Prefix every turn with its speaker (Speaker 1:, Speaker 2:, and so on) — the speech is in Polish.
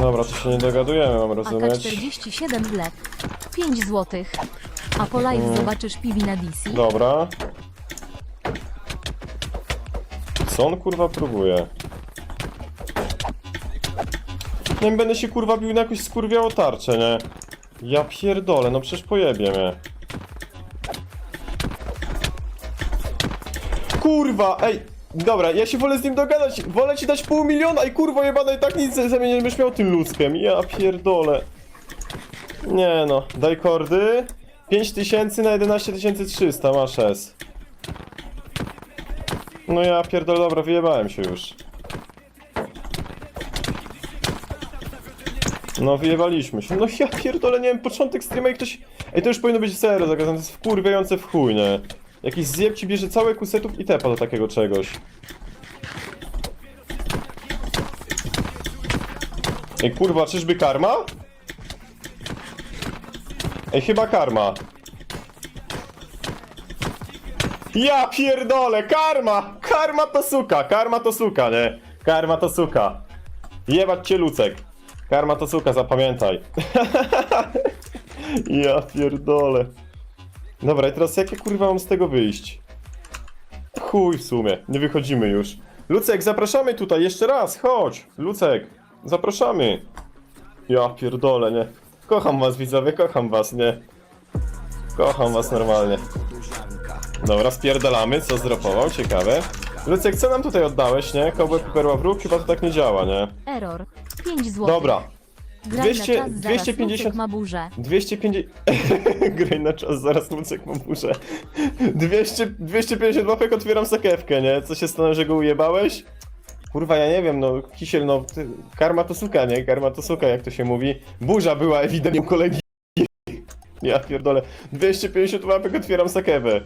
Speaker 1: Dobra, to się nie dogadujemy, mam rozumieć.
Speaker 2: AK-47 w lek. 5 złotych. A po live zobaczysz piwi na DC?
Speaker 1: Dobra. Co on kurwa próbuje? Nie wiem, będę się kurwa bił na jakąś skurwiałą tarczę, nie? Ja pierdolę, no przecież pojebie mnie. Kurwa, ej! Dobra, ja się wolę z nim dogadać, wolę ci dać pół miliona i kurwa jebana i tak nic ze mnie nie będziesz miał tym ludzkiem. Ja pierdolę. Nie no, daj kordy. 5000 na 11300, masz S. No ja pierdolę, dobra, wyjebałem się już. No wyjebaliśmy się. No ja pierdolę, nie wiem, początek streama i ktoś... Ej, to już powinno być serio zakazane, to jest wkurwiające w chuj, nie? Jakiś zjeb ci bierze całe kusetów i tepa do takiego czegoś. Ej, kurwa, czyżby karma? Ej, chyba karma. Ja pierdolę, karma! Karma to suka, karma to suka, nie? Karma to suka. Jebać cię Lucek. Karma to suka, zapamiętaj. ja pierdolę. Dobra, i teraz jakie kurwa mam z tego wyjść? Chuj w sumie, nie wychodzimy już. Lucek, zapraszamy tutaj, jeszcze raz, chodź. Lucek, zapraszamy. Ja pierdolę, nie? Kocham was widzowie, kocham was, nie? Kocham was normalnie. Dobra, spierdalamy, co zdropował, ciekawe. Lucek, co nam tutaj oddałeś, nie? Cowboy Perła wróg? Chyba to tak nie działa, nie?
Speaker 2: Error. 5 złotych.
Speaker 1: Dobra.
Speaker 2: Graj
Speaker 1: 200
Speaker 2: na czas, zaraz
Speaker 1: 250
Speaker 2: Lucek ma burzę.
Speaker 1: 250... Graj na czas, zaraz Lucek mam muszę. 200... 250 łapek otwieram sakiewkę, nie? Co się stanie, że go ujebałeś? Kurwa, ja nie wiem, no, Kisiel, no, ty, karma to suka, nie? Karma to suka, jak to się mówi. Burza była ewidentnie u kolegi. Ja pierdolę. 250 łapek otwieram sakewę.